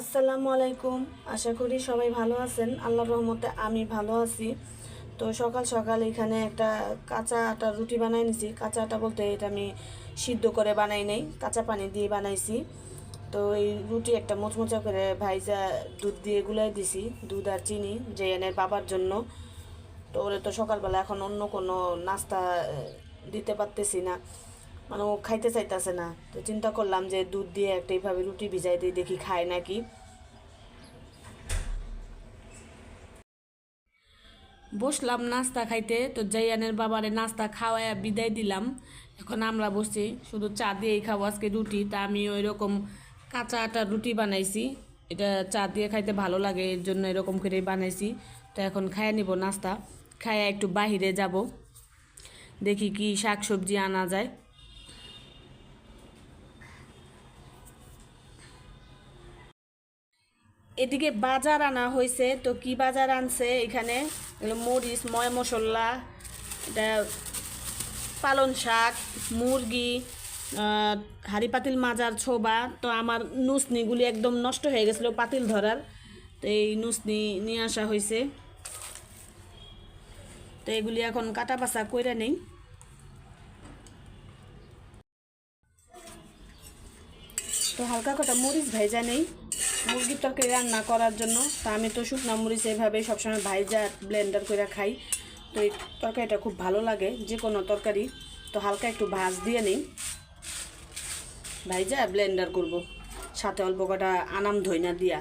আসসালামু আলাইকুম। আশা করি সবাই ভালো আছেন। আল্লাহর রহমতে আমি ভালো আছি। তো সকাল সকাল এখানে একটা কাঁচা আটা রুটি বানাই নিছি। কাঁচা আটা বলতে এটা আমি সিদ্ধ করে বানাই নেই। কাঁচা পানি দিয়ে বানাইছি। তো এই রুটি একটা মোচমোচা করে ভাইজা দুধ দিয়ে গুলাই দিছি, দুধ আর চিনি জেয়ানের বাবার জন্য। তো ওরে তো সকালবেলা এখন অন্য কোনো নাস্তা দিতে পারতেছি না। মানে ও খাইতে চাইতেছে না। তো চিন্তা করলাম যে দুধ দিয়ে একটা এইভাবে রুটি ভিজাই দিই দেখি খায় নাকি। বসলাম নাস্তা খাইতে, তো জাইয়ানের বাবারে নাস্তা খাওয়ায় বিদায় দিলাম। এখন আমরা বসছি, শুধু চা দিয়েই খাব আজকে রুটি। তা আমি ওই রকম কাঁচা আটার রুটি বানাইছি। এটা চা দিয়ে খাইতে ভালো লাগে, এর জন্য এরকম করে বানাইছি। তো এখন খাইয়া নিব নাস্তা। খাইয়া একটু বাহিরে যাব। দেখি কি শাক সবজি আনা যায়। এদিকে বাজার আনা হয়েছে। তো কি বাজার আনছে? এখানে মরিচ, ময় মশলা, এটা পালন শাক, মুরগি হাড়ি পাতিল মাজার ছোবা। তো আমার নুসনিগুলি একদম নষ্ট হয়ে গেছিল পাতিল ধরার। তো এই নুসনি নিয়ে আসা হয়েছে। তো এগুলি এখন কাটা বাছা কইরা নেই। তো হালকা কটা মরিচ ভাইজা নেই। মুরগির তরকারি রান্না করার জন্য। তা আমি তো শুকনা মরিচ এভাবে সবসময় ভাইজা ব্লেন্ডার করে খাই। তো এই তরকারিটা খুব ভালো লাগে, যে কোনো তরকারি। তো হালকা একটু ভাজ দিয়ে নেই। ভাইজা ব্লেন্ডার করব। সাথে অল্প কটা আনাম ধইনা দিয়া।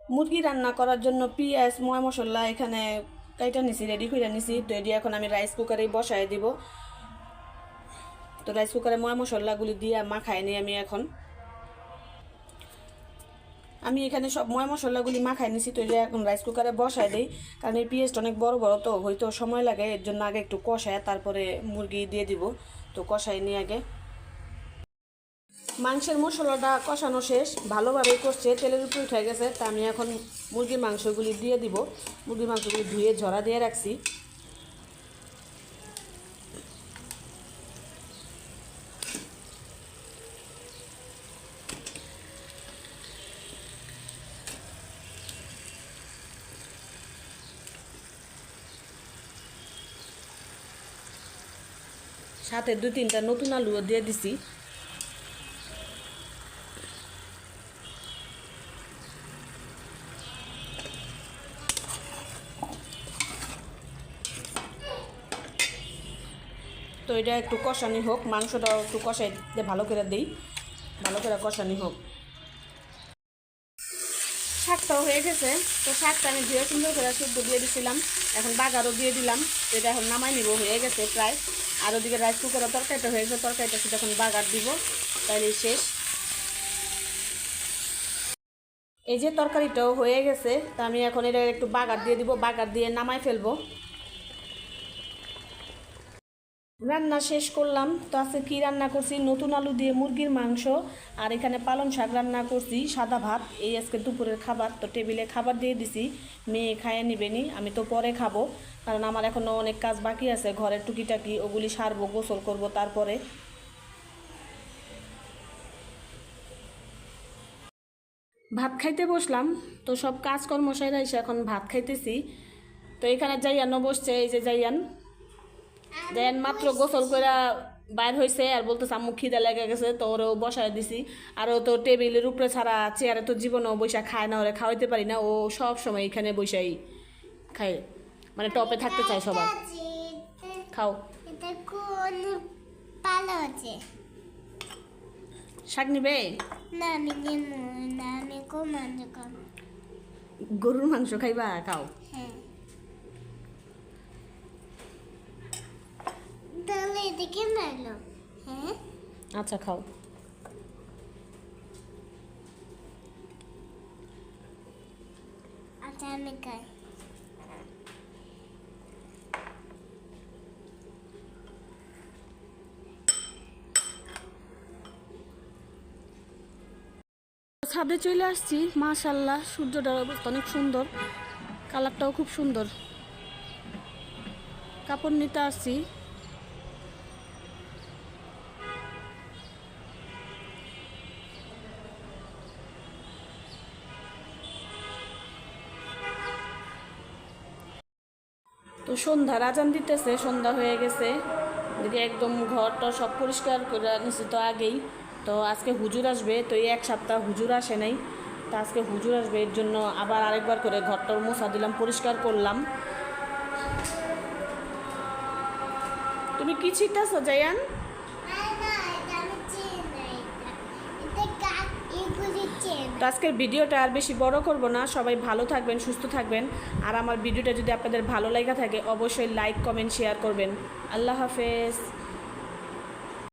মুরগি রান্না করার জন্য পেঁয়াজ, ময় মশলা এখানে কাইটা নিছি রেডি করে নিছি। তো এটি এখন আমি রাইস কুকারেই বসায় দিব। তো রাইস কুকারে ময় মশলাগুলি দিয়ে মাখাই নিই আমি এখন। আমি এখানে সব ময় মশলাগুলি মাখাই নিছি, তো এখন রাইস কুকারে বসাই দিই। কারণ এই পেঁয়াজটা অনেক বড় বড়, তো হয়তো সময় লাগে, এর জন্য আগে একটু কষায় তারপরে মুরগি দিয়ে দিব। তো কষাই নিয়ে আগে। মাংসের মশলাটা কষানো শেষ ভালোভাবে করছে তেলের উপরে উঠে গেছে, তা আমি এখন মুরগির মাংসগুলি দিয়ে দিব। মুরগির মাংসগুলি ধুয়ে ঝরা দিয়ে রাখছি। সাথে দু তিনটা নতুন আলুও দিয়ে দিছি। তো এটা একটু কষানি হোক মাংসটা একটু কষাই ভালো করে দিই। ভালো করে কষানি হোক। শাকটাও হয়ে গেছে। তো শাকটা আমি ধুয়ে সুন্দর করে শুদ্ধ দিয়ে দিছিলাম। এখন বাগারও দিয়ে দিলাম। এটা এখন নামাই নিব, হয়ে গেছে প্রায়। আর ওদিকে রাইস কুকারও তরকারিটা হয়ে গেছে তরকারিটা এখন বাগার দিব। তাহলে শেষ। এই যে তরকারিটাও হয়ে গেছে, তা আমি এখন এটা একটু বাগার দিয়ে দিব। বাগার দিয়ে নামাই ফেলব। রান্না শেষ করলাম। তো আজকে কী রান্না করছি? নতুন আলু দিয়ে মুরগির মাংস আর এখানে পালং শাক রান্না করছি, সাদা ভাত। এই আজকে দুপুরের খাবার। তো টেবিলে খাবার দিয়ে দিছি। মেয়ে খাইয়ে নিবেনি আমি তো পরে খাব। কারণ আমার এখনও অনেক কাজ বাকি আছে। ঘরের টুকিটাকি ওগুলি সারবো, গোসল করব তারপরে। ভাত খাইতে বসলাম। তো সব কাজকর্ম সেরা এসে এখন ভাত খাইতেছি। তো এখানে যাইয়ানো বসছে, এই যে যাইয়ান দেন মাত্র গোসল করে বাইর হয়েছে আর বলতেছে আম্মু খিদে লেগে গেছে তো ওরেও বসায় দিছি। আর ও তো টেবিলের উপরে ছাড়া চেয়ারে তো জীবনেও বৈশা খায় না ওরে খাওয়াইতে পারি না। ও সব সময় এখানে বৈশাই খায়। মানে টপে থাকতে চায় সবার। খাও। শাক নিবে? গরুর মাংস খাইবা? খাও। হ্যাঁ। এদিকে মারলো হ্যাঁ? আচ্ছা খাও। আচ্ছা আমি খাই। ছাদে চলে আসছি। মাশাল্লাহ সূর্যটার অবস্থা অনেক সুন্দর। কালারটাও খুব সুন্দর। কাপড় নিতে আসছি। তো সন্ধ্যা, রাজান দিতেছে, সন্ধ্যা হয়ে গেছে। দিদি একদম ঘরটা সব পরিষ্কার করে নিছি তো আগেই। তো আজকে হুজুর আসবে, তো এই এক সপ্তাহ হুজুর আসে নাই। তো আজকে হুজুর আসবে, এর জন্য আবার আরেকবার করে ঘরটার মোছা দিলাম, পরিষ্কার করলাম। তুমি কি ছিটাছো জায়ান না না এটা আমি চিনি না এটা এটা কাক এগুলি চেন তো আজকের ভিডিওটা আর বেশি বড় করব না। সবাই ভালো থাকবেন, সুস্থ থাকবেন। আর আমার ভিডিওটা যদি আপনাদের ভালো লাগা থাকে, অবশ্যই লাইক কমেন্ট শেয়ার করবেন। আল্লাহ হাফেজ।